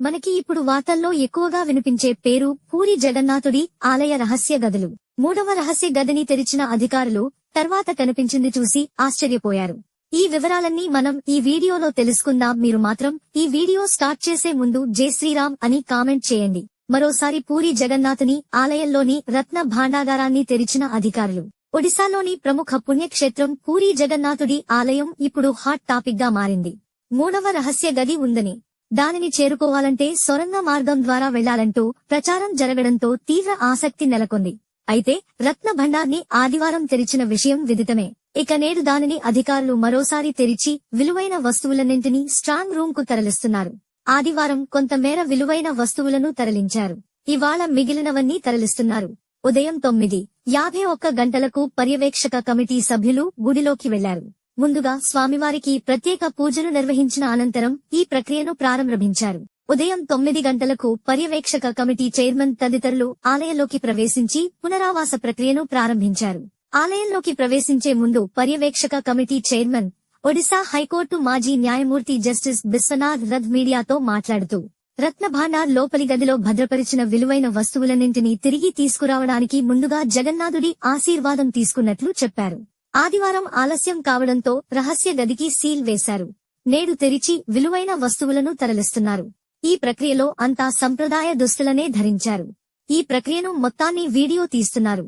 మనకి ఇప్పుడు వార్తల్లో ఎక్కువగా వినిపించే పేరు పూరి జగన్నాథుడి ఆలయ రహస్య గదులు. మూడవ రహస్య గదిని తెరిచిన అధికారులు తర్వాత కనిపించింది చూసి ఆశ్చర్యపోయారు. ఈ వివరాలన్నీ మనం ఈ వీడియోలో తెలుసుకుందాం. మీరు మాత్రం ఈ వీడియో స్టార్ట్ చేసే ముందు జై శ్రీరామ్ అని కామెంట్ చేయండి. మరోసారి పూరి జగన్నాథుని ఆలయంలోని రత్న భాండాగారాన్ని తెరిచిన అధికారులు. ఒడిశాలోని ప్రముఖ పుణ్యక్షేత్రం పూరి జగన్నాథుడి ఆలయం ఇప్పుడు హాట్ టాపిక్గా మారింది. మూడవ రహస్య గది ఉందని దానిని చేరుకోవాలంటే సొరంగ మార్గం ద్వారా వెళ్ళాలంటూ ప్రచారం జరగడంతో తీవ్ర ఆసక్తి నెలకొంది. అయితే రత్న భండార్ని ఆదివారం తెరిచిన విషయం విదితమే. ఇక నేడు దానిని అధికారులు మరోసారి తెరిచి విలువైన వస్తువులన్నింటినీ స్ట్రాంగ్ రూమ్కు తరలిస్తున్నారు. ఆదివారం కొంతమేర విలువైన వస్తువులను తరలించారు. ఇవాళ మిగిలినవన్నీ తరలిస్తున్నారు. ఉదయం తొమ్మిది యాభై ఒక్క గంటలకు పర్యవేక్షక కమిటీ సభ్యులు గుడిలోకి వెళ్ళారు. ముందుగా స్వామివారికి ప్రత్యేక పూజలు నిర్వహించిన అనంతరం ఈ ప్రక్రియను ప్రారంభించారు. ఉదయం తొమ్మిది గంటలకు పర్యవేక్షక కమిటీ చైర్మన్ తదితరులు ఆలయంలోకి ప్రవేశించి పునరావాస ప్రక్రియను ప్రారంభించారు. ఆలయంలోకి ప్రవేశించే ముందు పర్యవేక్షక committee chairman Odisha high court మాజీ న్యాయమూర్తి జస్టిస్ బిశ్వనాథ్ రథ్ మీడియాతో మాట్లాడుతూ రత్నభాండార్ లోపలి గదిలో భద్రపరిచిన విలువైన వస్తువులన్నింటినీ తిరిగి తీసుకురావడానికి ముందుగా జగన్నాథుడి ఆశీర్వాదం తీసుకున్నట్లు చెప్పారు. ఆదివారం ఆలస్యం కావడంతో రహస్య గదికి సీల్ వేశారు. నేడు తెరిచి విలువైన వస్తువులను తరలిస్తున్నారు. ఈ ప్రక్రియలో అంతా సంప్రదాయ దుస్తులనే ధరించారు. ఈ ప్రక్రియను మొత్తాన్ని వీడియో తీస్తున్నారు.